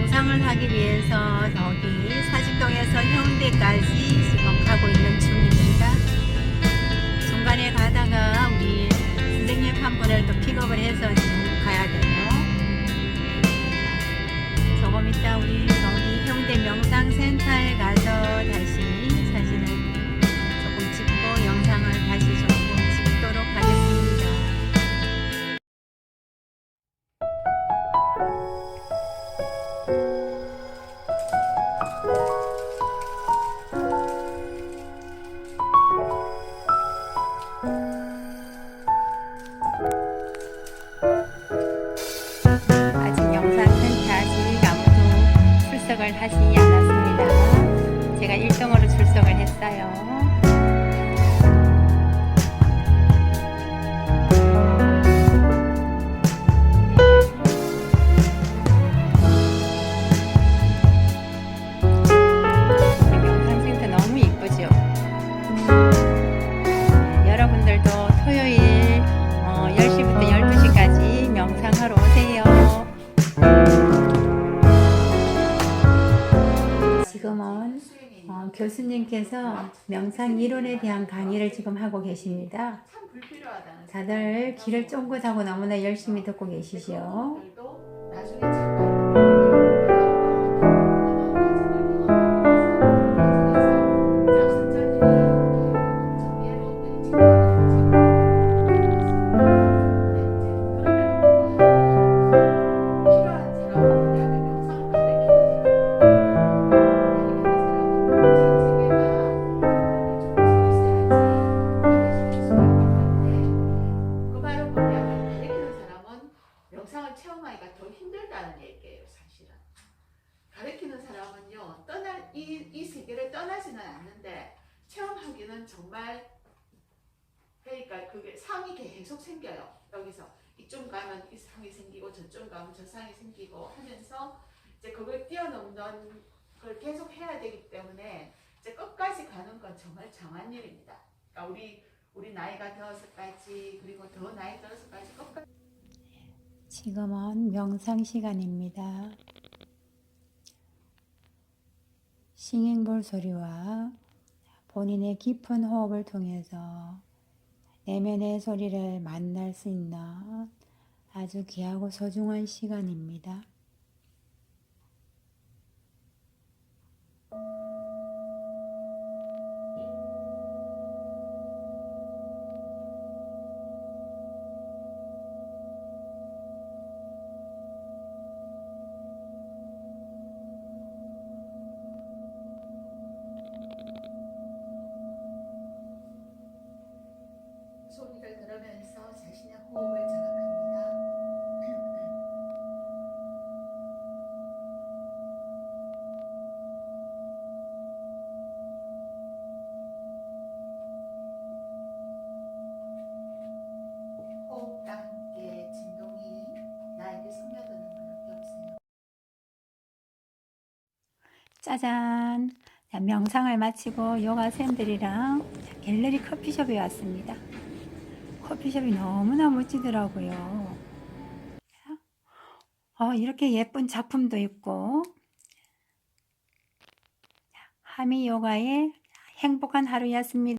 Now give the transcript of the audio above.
명상을 하기 위해서 여기 사직동에서 해운대까지 지금 가고 있는 중입니다. 중간에 가다가 우리 선생님 한 분을 또 픽업을 해서 지금 가야 돼요. 조금 이따 우리 여기 해운대 명상센터에 가서 아직 영상센터 아직 아무도 출석을 하지 않았습니다. 제가 1등으로 출석을 했어요. 교수님께서 명상 이론에 대한 강의를 지금 하고 계십니다. 다들 귀를 쫑긋하고 너무나 열심히 듣고 계시죠. 사람은요, 떠날 이, 이 세계를 떠나지는 않는데 체험하기는 정말 그러니까 그게 상이 계속 생겨요. 여기서 이쪽 가면 이 상이 생기고 저쪽 가면 저 상이 생기고 하면서 이제 그걸 뛰어넘는 걸 계속 해야 되기 때문에 이제 끝까지 가는 건 정말 장한 일입니다. 그러니까 우리 우리 나이가 들어서까지 그리고 더 나이 들어서까지 끝까지 지금은 명상 시간입니다. 싱잉볼 소리와 본인의 깊은 호흡을 통해서 내면의 소리를 만날 수 있는 아주 귀하고 소중한 시간입니다. 소리를 들으면서 자신의 호흡을 자각합니다. 호흡과 함께 진동이 나에게 스며드는 걸 느껴보세요. 짜잔! 자, 명상을 마치고 요가 쌤들이랑 갤러리 커피숍에 왔습니다. 커피숍이 너무나 멋지더라고요. 어, 이렇게 예쁜 작품도 있고, 하미 요가의 행복한 하루였습니다.